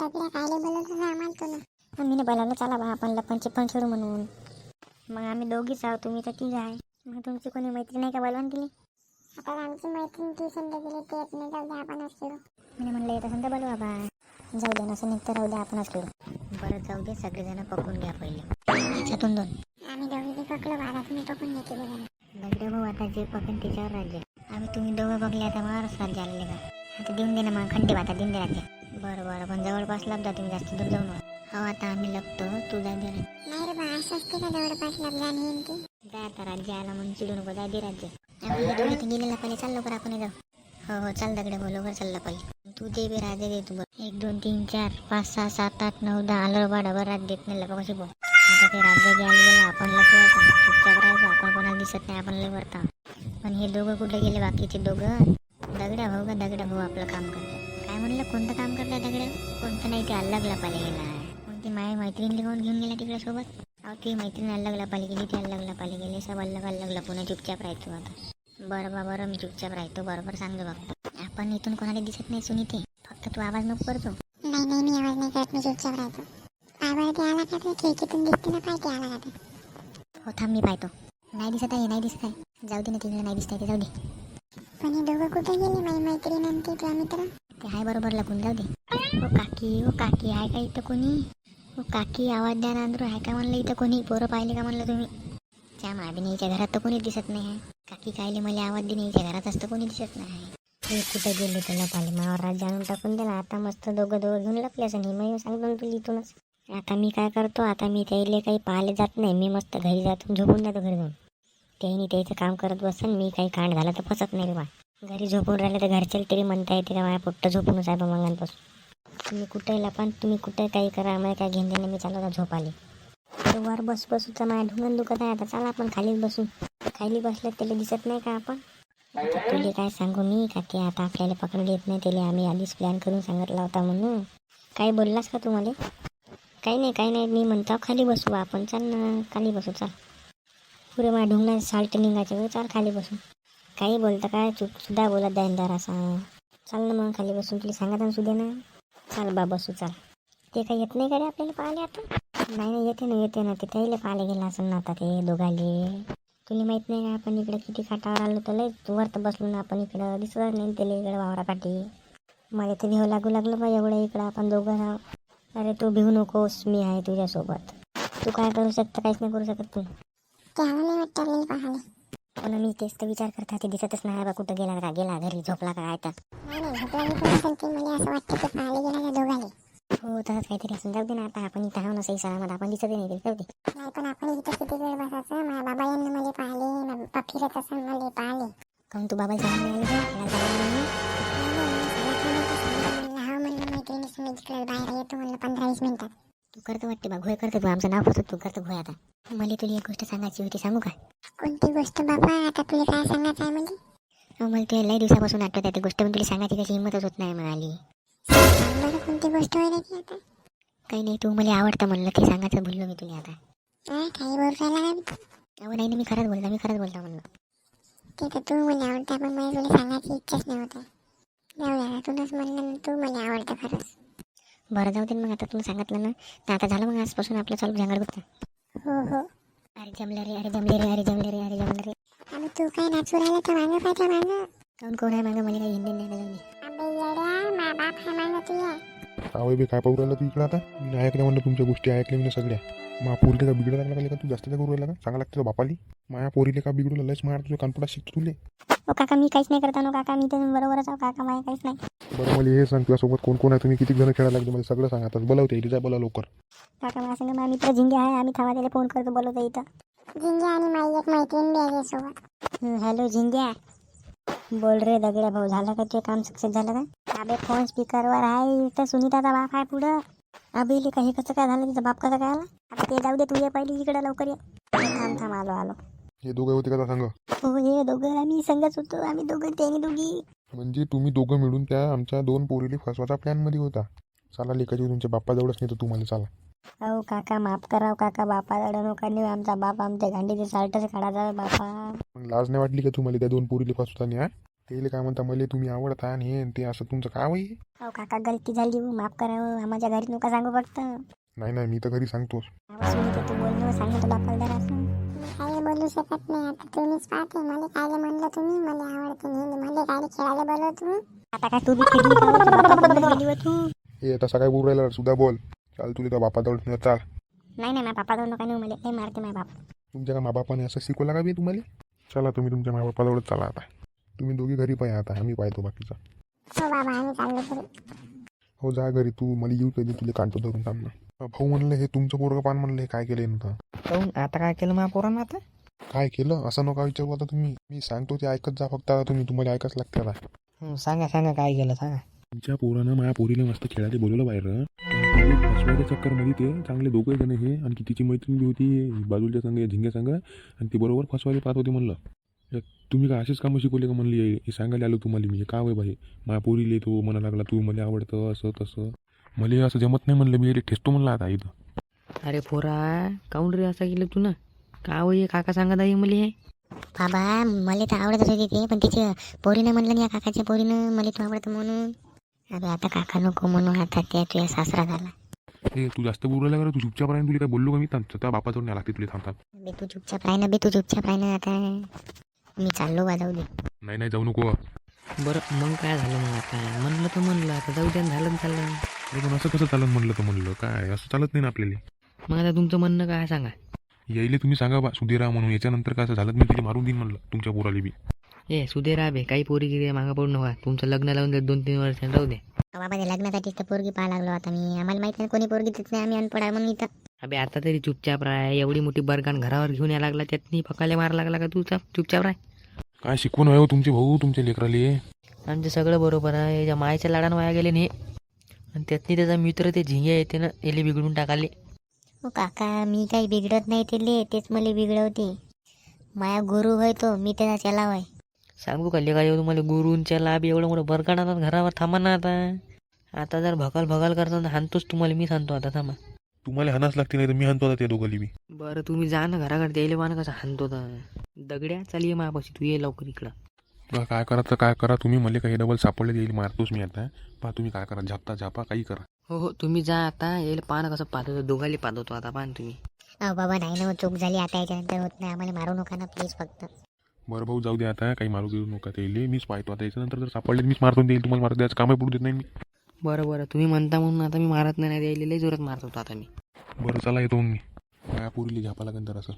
दगड्या कायले बोलत होता आम्हाला तू ना मी बोलावलं चला बा आपण लपन चिप्पन खेळू म्हणून. मग आम्ही दोघीच आहोत तुम्ही तर तीच आहे. मग तुमची कोणी मैत्रीण आहे का बोलवून दिली आता आमची मैत्रीण ट्युशनला गेली ते येत नाही जाऊ दे आपणच खेळू मी म्हणलं येत असेल तर बोलवा बा. जाऊ दे नसेल तर राहू दे आपणच खेळू बरं जाऊ दे सगळेजण पकडून घ्या पहिले. याच्यातून दोन. आम्ही दोघी पकडलो बारा तुम्ही पकडून घेते बघा दगडे भाऊ आता जे पकडून त्याच्यावर राज्य आम्ही तुम्ही दोघं बघले आता महाराष्ट्र राज्य आलेले का आता देऊन दे ना मग खंडे आता देऊन दे राज्य बरं बरं. पण जवळपास लपदा तुम्ही जास्त दूर जाऊ नका. हो आता आम्ही लपतो तू जाऊ दे रे नाही रे बा असं असते का जवळपास लग्न येईन ती? जा आता राज्य आला म्हणून चिडू नको. जा दे राज्य. आपण हे दोघे ते गेलेला पहिले. चाल लवकर आपण जाऊ. हो हो चाल दगडे भाऊ लवकर चालला पहिले. तू दे बे राजे दे तू बघ एक दोन तीन चार पाच सहा सात आठ नऊ दहा आलं बा डबल राज्य देत नाही. लपा कशी बोल. आता ते राज्य जे आले गेलं आपण लपवायचं चुपचाप राहायचं. आपण कोणाला दिसत नाही आपण लय वरता. पण हे दोघं कुठे गेले? बाकीचे दोघं? दगड्या भाऊ का दगड्या भाऊ आपलं काम करतात? म्हणलं कोणतं काम करताय दगड्या कोणतं नाही ते अलग लपाले गेला आहे. मग ती माय मैत्रिणीला कोण घेऊन गेला तिकडे सोबत? अहो ती मैत्रीण अलग लपाली गेली ती अलग लपाली गेली. सब अलग अलग लपून चुपचाप राहायचो आता. बरं बा बरं मी चुपचाप राहतो. बरोबर सांगतो बघतो आपण इथून कोणाला दिसत नाही सुनीते. फक्त तू आवाज नको करतो नाही नाही मी आवाज नाही करत मी चुपचाप राहतो. पायवर ते आला का ते खिडकीतून दिसते ना पाय ते आला का ते हो थांब मी पाहतो. नाही दिसत आहे नाही दिसत आहे. जाऊ दे ना तिकडे नाही दिसत आहे ते जाऊ दे. पण हे दोघं कुठे गेले माझी मैत्रीण आणि ते मित्र? ते आहे बरोबर लागून जाऊ दे. ओ काकी ओ काकी आहे का इथं कोणी? ओ काकी आवाज द्या ना अंदरू. आहे का म्हणलं इथं कोणी? पोरं पाहिले का म्हणलं तुम्ही? त्या माबिनीच्या घरात तर कोणी दिसत नाही. आहे काकी कायले मला आवाज देण्याच्या घरात असतं कोणी दिसत नाही. आहे हे कुठे गेले तुला पाहिले? मावर राज्य आणून टाकून दिला. आता मस्त दोघं दोघं घेऊन लपले असं मी मग सांगतो ना तुला इथूनच. आता मी काय करतो? आता मी त्याला काही पाहिले जात नाही. मी मस्त घरी जातो. झोपून जातो घरी जाऊन. त्याने त्याचं काम करत बसन. मी काही कांड झाला तर फसत नाही रे बा. घरी झोपून राहिलं तर घरचे तरी म्हणता येते का माझ्या पोट्ट झोपूनच आहे बा मंगांपासून. तुम्ही कुठे लपान? तुम्ही कुठे काही करा आम्हाला काय घेऊन देणे मी चालवता झोप आली तर वर बस बसू तर माझ्या ढुंगण दुखत आहे. आता चला आपण खालीच बसू. खाली बसलं त्याला दिसत नाही का आपण? तुले काय सांगू मी का ते आता आपल्याला पकडून येत नाही. त्याला आम्ही आधीच प्लॅन करून सांगितला होता म्हणून. काही बोललास का तुम्हाला काही नाही काही नाही. मी म्हणतो खाली बसू आपण. चाल ना खाली बसू. चाल. पुरे माझ्या ढुंगणात साल्ट निघायचे. चाल खाली बसू. काही बोलतं काय? चूक सुद्धा बोलत दायनदार असा चाल ना मग खाली बसून तुला सांगत ना सुद्धा ना. चाल बा बसू चाल. ते काही येत नाही का रे आपल्याला पाहिले आता? नाही नाही येते ना येते ना. ते त्याला पाहिले गेलं असं ना आता ते दोघाले. तुला माहीत नाही का आपण इकडे किती खाटावर आलो तर लय वरत बसलो ना आपण इकडं. दिसत नाही त्याला इकडे वावराकाठी मला ते भिव लागू लागलं बा एवढं इकडं. आपण दोघं अरे तू भिवू नकोस मी आहे तुझ्यासोबत. तू काय करू शकतं? काहीच नाही करू शकत तू. ते नाही वाटतं आपल्याला पण मी तेच तर विचार करता ते दिसतच नाही. बा कुठं गेला का गेला घरी झोपला का काय तर नाही नाही झोपला मी पण असेल ते मला असं वाटतं की पाहायला गेला त्या दोघाले हो तसंच काहीतरी असं जाऊ दे ना आता आपण इथं आहो ना सही सलामत. आपण दिसत नाही तरी जाऊ दे. नाही पण आपण इथं किती वेळ बसायचं? माझ्या बाबा यांना मला पाहिले असं मला पाहिले. काहून तू बाबा जाऊन नाही? हा म्हणलं मैत्रिणीच मी तिकडे बाहेर येतो म्हणलं पंधरा वीस मिनिटात. तू करतो वाटते बा घोय करतो तू आमचं नाव फसत तू करतो घोय आता. मला तुला एक गोष्ट सांगायची होती सांगू का? कोणती गोष्ट बाबा? आता तुला काय सांगायचं आहे म्हणजे अहो, मला तुला लई दिवसापासून आठवत आहे ती गोष्ट पण तुला सांगायची कशी हिंमतच होत नाही म्हणाली. सांग बरं कोणती गोष्ट होईल आता? काही नाही तू मला आवडतं म्हणलं ते सांगायचं भुललो मी तुला आता. काय काही बोल राहिला का अहो नाही नाही मी खरंच बोलतो मी खरंच बोलतो म्हणलं. ते तर तू मला आवडतं पण मला तुला सांगायची इच्छाच नाही होत आहे. जाऊ द्या तुलाच म्हणलं ना, तू मला आवडतं खरंच. बरं जाऊ दे मग आता तुला सांगितलं ना तर आता झालं मग आजपासून आपलं चालू झंगाड गुप्त. हो हो. अरे जमले रे अरे जमले रे अरे जमले रे अरे जमले रे. अबे तू काय नाचू राहिला तर मागं पाहिजे मागं? कोण कोण आहे मागं? मला काही हिंदी नाही जाऊ दे अबे येड्या मा बाप आहे मागं तुझ्या आवय बे काय पाहू राहिला तू इकडं आता? मी नाही ऐकल्या म्हणलं तुमच्या गोष्टी ऐकल्या मी सगळ्या. मा पोरीले का बिघडू लागला का? तू जास्त करू राहिला का? सांगा लागतं बापाली? माया पोरीले का बिघडू लयच मार तुझ्या कानपडा शिकतो तुले. ओ काका मी काहीच नाही करता नो काका मी तर बरोबरच आहो काका माझ्या काहीच नाही. बरं मला हे सांग तुझ्यासोबत कोण कोण आहे? तुम्ही किती जण खेळायला लागले? मला सगळं सांगा आता. बोलावते इथे जाय बोला लवकर. काका मला सांगा माझा मित्र झिंगे आहे आम्ही थांबा त्याला फोन करतो बोलवतो इथं. जिंगे आणि माझी एक मैत्रीण बी आहे सोबत हॅलो झिंग्या बोल रे दगड्या भाऊ झालं का ते काम? सक्सेस झालं का? अबे फोन स्पीकरवर आहे तर सुनीताचा बाप आहे पुढं. अबे इले का हे कसं काय झालं? तिचा बाप कसा काय आला? आता ते जाऊ दे तू ये पहिली इकडे लवकर ये. थांब थांब आलो आलो. हे दोघं होते का सांग. हो हे दोघं आम्ही संगच होतो. आम्ही दोघं त्यांनी दोघी. म्हणजे तुम्ही दोघं मिळून त्या आमच्या दोन पोरीले फसवाचा प्लॅनमध्ये होता. चला लेखाची तुमच्या बाप्पाजवळच नाही तर तुम्हाला चला. अहो काका माफ कराव काका. बापा नका नेऊ आमचा बाप आमच्या गांडीचे साल्टच काढायचा बापा मग लाज नाही वाटली का तुम्हाला त्या दोन पोरीले फसवताना हा? ते काय म्हणता मला तुम्ही आवडता आणि हे आणि ते असं तुमचं काय होई अहो काका गलती झाली हो. माफ करा हो. माझ्या घरी नका सांगू फक्त. नाही नाही मी तर घरी सांगतोच. सुनीता तू बोलणं सांगितलं बापाला जरा असं काही बोलू शकत नाही. आता तुम्हीच पाहते. मला कायले म्हणलं तुम्ही? मला आवडते नाही मला काय खेळायला बोलव तुम्ही आता काय तू बी फिरली का हो? तुझ्या बापाबरोबर गेली तू? ए तसा काय बोलू राहिला सुद्धा बोल. चाल तुला त्या बापाजवळ नेऊ, चाल. नाही नाही माझ्या पापाजवळ नका नेऊ. मला लय मारते माझ्या बाप. तुमच्या का माबापाने असं शिकवलं का बी तुम्हाला? चला तुम्ही तुमच्या माबापाजवळ चला आता. तुम्ही दोघी घरी पाहिजे आता. आम्ही पाहतो बाकीचं. हो बाबा आम्ही चाललो तरी. हो जा घरी. तू मला येऊ कधी तुला काढतो धरून थांब ना. भाऊ म्हणलं हे तुमचं पोरगं पान म्हणलं हे काय केलं नव्हतं काहून आता काय केलं मा पोरानं आता? काय केलं? असं नका विचारू आता तुम्ही. मी सांगतो ते ऐकत जा फक्त आता तुम्ही. तुम्हाला ऐकाच लागते आता हं, सांगा सांगा काय केलं सांगा. तुमच्या पोरानं माझ्या पोरीला मस्त खेळायला बोलवलं बाहेर. फसवायच्या चक्करमध्ये ते चांगले दोघे जण हे आणखी तिची मैत्रीण बी होती बाजूच्या संघ झिंग्या संघ आणि ते बरोबर फसवायला पाहत होते म्हणलं. हे तुम्ही काय असेच कामं शिकवले का म्हणली? हे सांगायला आलो तुम्हाला मी. हे का वय बाई? माझ्या पोरीले तो म्हणा लागला तू मला आवडतं असं तसं. मला हे असं जमत नाही म्हणलं मी हे ठेसतो म्हणलं आता इथं. अरे पोरा काहून रे असं केलं तू ना? का होई काका सांगत आहे मुली हे? बाबा मला तर आवडतच होती ते पण तिच्या पोरीनं म्हणलं नाही या काकाच्या पोरीनं मला तू आवडतं म्हणून. अबे आता काका नको म्हणून आता त्या तुझ्या सासरा झाला. हे तू जास्त बोलायला रे? तू चुपचाप राहीन तुला काय बोललो का मी? थांब त्या बापाजवळ न्याय लागते तुला थांब थांब. बे तू चुपचाप राही ना बे तू चुपचाप राही ना आता मी चाललो बा जाऊ दे. नाही नाही जाऊ नको. बरं मग काय झालं मग आता? म्हणलं तर म्हणलं आता जाऊ द्या झालं तर झालं अरे पण असं कसं चालत म्हणलं तर म्हणलं? काय? असं चालत नाही ना आपल्याला. मग आता तुमचं म्हणणं काय सांगा? यायले तुम्ही सांगा बा सुधीरा म्हणून. याच्यानंतर काय असं झालं मी तिथे मारून देईन म्हणलं तुमच्या पोराला बी. ए सुधे राबे काही पोरी गिरी मागं पडू नका. तुमचं लग्न लावून द्या दोन तीन वर्ष राहू दे. बाबा ते लग्नासाठी तर पोरगी पाहा लागलो आता मी. आम्हाला माहीत नाही कोणी पोरगी देत नाही आम्ही अनपड आहे म्हणून इथं. अबे आता तरी चुपचाप राह. एवढी मोठी बरगान घरावर घेऊन यायला लागला त्यातनी फकाले मारा लागला का तू? चाप चुपचाप राह. काय शिकवून आहे हो तुमचे भाऊ तुमच्या लेकराले? आमचं सगळं बरोबर आहे. याच्या मायच्या लाडानं वाया गेले नाही. आणि त्यातनी त्याचा मित्र ते झिंगे येते ना याले बिघडून टाकाले. हो काका मी काही बिघडत नाही ते तेच मला बिघडवते. माया गुरु होय तो मी त्याचा चला होय. सांगू का लेका येऊ तुम्हाला गुरूंच्या लाभ एवढं मोठं बरकाडा घरावर थांबा ना आता. आता जर भकाल भकाल करता हाणतोच तुम्हाला मी सांगतो आता थांबा. तुम्हाला हानाच लागते नाही तर मी हाणतो आता त्या दोघाली बी. बरं तुम्ही जा ना घराकडे द्यायला वाना कसं हाणतो तर दगड्या चाल ये मायापाशी तू ये लवकर इकडं. बा, काय करा तर काय करा. तुम्ही मला काही डबल सापडले येईल. मारतोच मी आता. पहा तुम्ही काय करा. झापता झापा काही करा. हो हो तुम्ही जा आता. यायला पाहणं कसं पाहतो. दोघाले पाहतो आता. पाहा ना तुम्ही. अहो बाबा नाही ना हो, चूक झाली. आता याच्यानंतर होत नाही. आम्हाला मारू नका ना प्लीज फक्त. बरं भाऊ जाऊ दे आता. काही मारू घेऊ नका ते. येईल मीच पाहतो आता. याच्यानंतर जर सापडले तर मीच मारतो देईल तुम्हाला मारत द्यायचं कामही पडू देत नाही मी. बरं बरं. तुम्ही म्हणता म्हणून आता मी मारत नाही. नाही द्यायला लई जोरात मारत होतो आता मी. बरं चला येतो मग मी. काय पुरीले झापा लागेल तर असं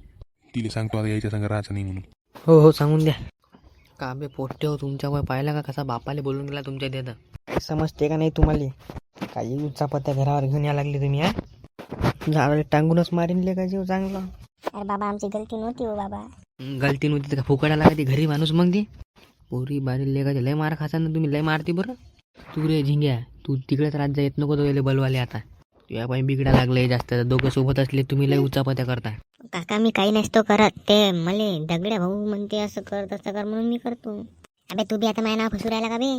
तिला सांगतो आता यायच्या संग राहायचं नाही म्हणून. हो हो सांगून द्या. का बे पोट्टे हो तुमच्या वय पाहिला का कसा बापाले बोलून गेला तुमच्या देतं समजते का नाही तुम्हाला? काही उच्चा पत्त्या घरावर घेऊन या लागले तुम्ही हा? झाडाला टांगूनच मारीन ले का जीव चांगला? अरे बाबा आमची गलती नव्हती हो बाबा. गलती नव्हती तर का फुकडा लागते घरी माणूस मग ती? पोरी बारी लेखाचे लय मार खासा ना तुम्ही लय मारते बरं. तू रे झिंग्या तू तिकडेच राज्य येत नको तो याले बलवाले आता. तुझ्या पायी बिगडा लागले जास्त. दोघं सोबत असले तुम्ही लय उचापत्या करता काका मी काही नसतो करत. ते मले दगड्या भाऊ म्हणते असं कर तसं कर म्हणून मी करतो. अबे तू बी आता माझ्या नाव फसू राहिला का बे?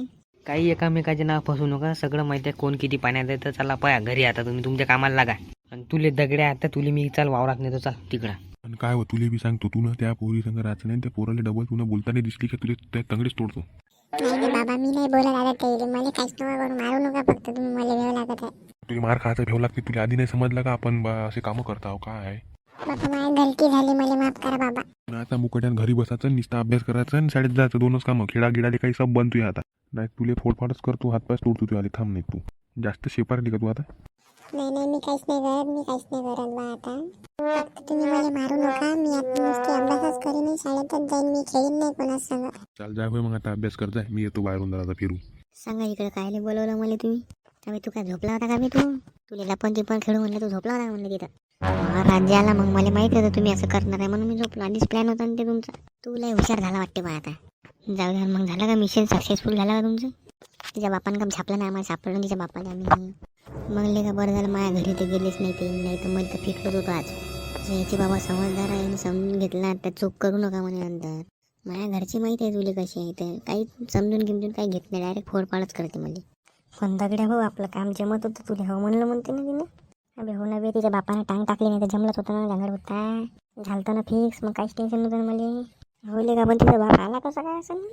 काही एकामेकाचे नाव फसू नका. सगळं माहिती आहे कोण किती पाण्यात आहे. तर चला पाया घरी आता तुम्ही. तुमच्या कामाला लागा. आणि तुले दगड्या आता तुले मी चाल वावरात नेतो चाल तिकडं. आणि काय हो तुले बी सांगतो तू ना त्या पोरी संग राहायचं नाही. त्या पोराला डबल तुला बोलताना दिसली की? तुला त्या तंगडीच तोडतो. नाही नाही बाबा मी नाही बोलत आता ते मला काहीच नका करू. मारू नका फक्त. तुम्ही मला वेळ लागत आहे. तुला मार खायचा भेव लागते. तुला आधी नाही समजलं का? आपण बा असे कामं करता आहो काय बाबा माझी गलती झाली. मला माफ करा बाबा. पण आता मुकट्यान घरी बसायचं नुसता अभ्यास करायचा आणि शाळेत जायचं. दोनच कामं. खेळा गिडाले काही सब बनतोय आता नाही तुले फोडफाडच करतो हातपाय तोडतो तू आले थांब नाही तू. जास्त शेपारली का तू आता? नाही नाही मी काहीच नाही करत मी काहीच नाही करत बा आता. फक्त तुम्ही मला मारू नका मी आता नुसते अभ्यासच करीन शाळेतच जाईन मी खेळीन नाही कोणाच संग. चाल जाय होय मग आता अभ्यास कर जाय मी येतो बाहेरून जरा फिरू. सांगा इकडे कायले बोलवलं मला तुम्ही? अबे तू काय झोपला होता का बे तू? तुला लपन चिपन खेळू म्हणलं तू झोपला होता म्हणलं तिथं? राज्य आला मग मला माहिती होतं तुम्ही असं करणार आहे म्हणून मी झोपलो. आधीच प्लॅन होता ना ते तुमचा. तू लय हुशार झाला वाटते बा आता. जाऊ द्या मग झालं का मिशन सक्सेसफुल झालं का तुमचं? तिच्या बापानं काम छापलं नाही आम्हाला सापडलं तिच्या बापाने आम्ही मग का बरं झालं माझ्या घरी तर गेलेच नाही ते नाही तर मध्ये तर फिटलोच होतो आज. याचे बाबा समजदार आहे आणि समजून घेतला तर चूक करू नका म्हणे नंतर. माझ्या घरची माहिती आहे तुले कशी आहे तर काही समजून गिमजून काही घेत नाही डायरेक्ट फोडपाडच करते मला पण दगड्या भाऊ आपलं काम जमत होतं तुला हो म्हणलं म्हणते ना तिने. अबे हो ना बे तिच्या बापाने टांग टाकली नाही तर जमलंच होतं ना जांगड होता. झालतं ना फिक्स मग काहीच टेन्शन नव्हतं ना मला. होले का पण तिचा बाप आला कसा काय असं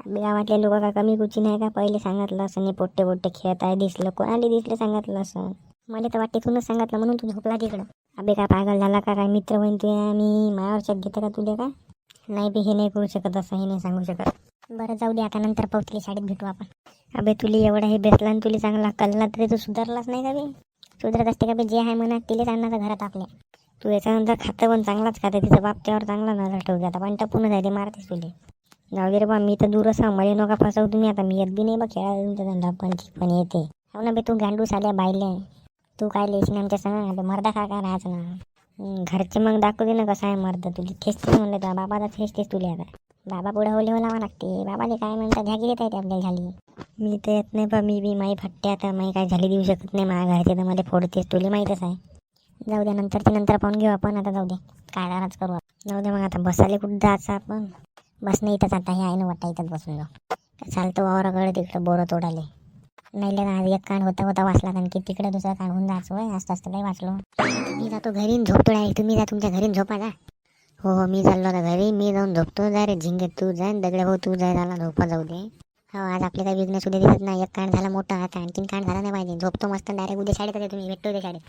आपल्या गावातले लोक का कमी गुची नाही का? पहिले सांगितलं असं नाही पोट्टे पोट्टे खेळत आहे दिसलं कोणाला दिसलं सांगितलं असं. मला तर वाटते तूनच सांगितलं म्हणून तू झोपला तिकडं. अबे का पागल झाला का? काय मित्र म्हणतोय मी मायावर घेतं का तुले का नाही बी हे नाही करू शकत असं हे नाही सांगू शकत. बरं जाऊ दे आता नंतर पावतीला शाळेत भेटू आपण. अबे तुला एवढा हे बेसला आणि तुला चांगला कल्ला तरी तू सुधारलाच नाही का बे? सुधारत असते का बे? जे आहे म्हणा तिलेच आणणार घरात आपल्या तू याच्यानंतर खातं पण चांगलाच खातं तिचं बाप त्यावर चांगला नजर ठेवू आता. पण टपून जाते मारतेस तुले. जाऊ दे रे बा मी तर दूरच आहे मला नका फसव तुम्ही. आता मी येत बी नाही बा खेळायला तुमचा धंदा पण पण येते. हो ना बे तू गांडूस आल्या बायले तू काय लेशीन आमच्या सांग? अबे मर्दा खा काय राहायचं ना? घरचे मग दाखवते ना कसं आहे मर्द. तुला ठेचतेच म्हणलं तर बाबाचा ठेचतेस तुला आता. बाबा पुढे होले हो लावा लागते. बाबाले काय म्हणतात ह्या येत आहे आपल्याला झाली मी तर येत नाही बा मी बी माई फट्टे आता माई काय झाली देऊ शकत नाही. माझ्या घरचे तर मला फोडतेस तुला माहीतच आहे. जाऊ द्या नंतर ते नंतर पाहून घेऊ आपण. आता जाऊ दे काय करू जाऊ दे मग आता बसायला कुठं जायचं आपण? बस नाही इथंच आता हे आहे ना वाटतं इथंच बसून जाऊ चालतो वावराकडे तिकडं बोरं तोडाले नाही आज एक कान होता होता वाचला कारण की तिकडे दुसरा कान होऊन जायचं होय असतं असतं काही वाचलो. मी जातो घरी झोपतो आहे तुम्ही जा तुमच्या घरी झोपा जा. हो हो मी चाललो आता घरी. मी जाऊन झोपतो. जा रे झिंगे तू जा दगड्या भाऊ तू जाय झाला झोपा जाऊ दे. हो आज आपले काही बिझनेस उद्या दिसत नाही. एक कान झाला मोठा आता आणखीन कान झाला नाही पाहिजे. झोपतो मस्त डायरेक्ट उद्या शाळेत तुम्ही. भेटतो उद्या शाळेत.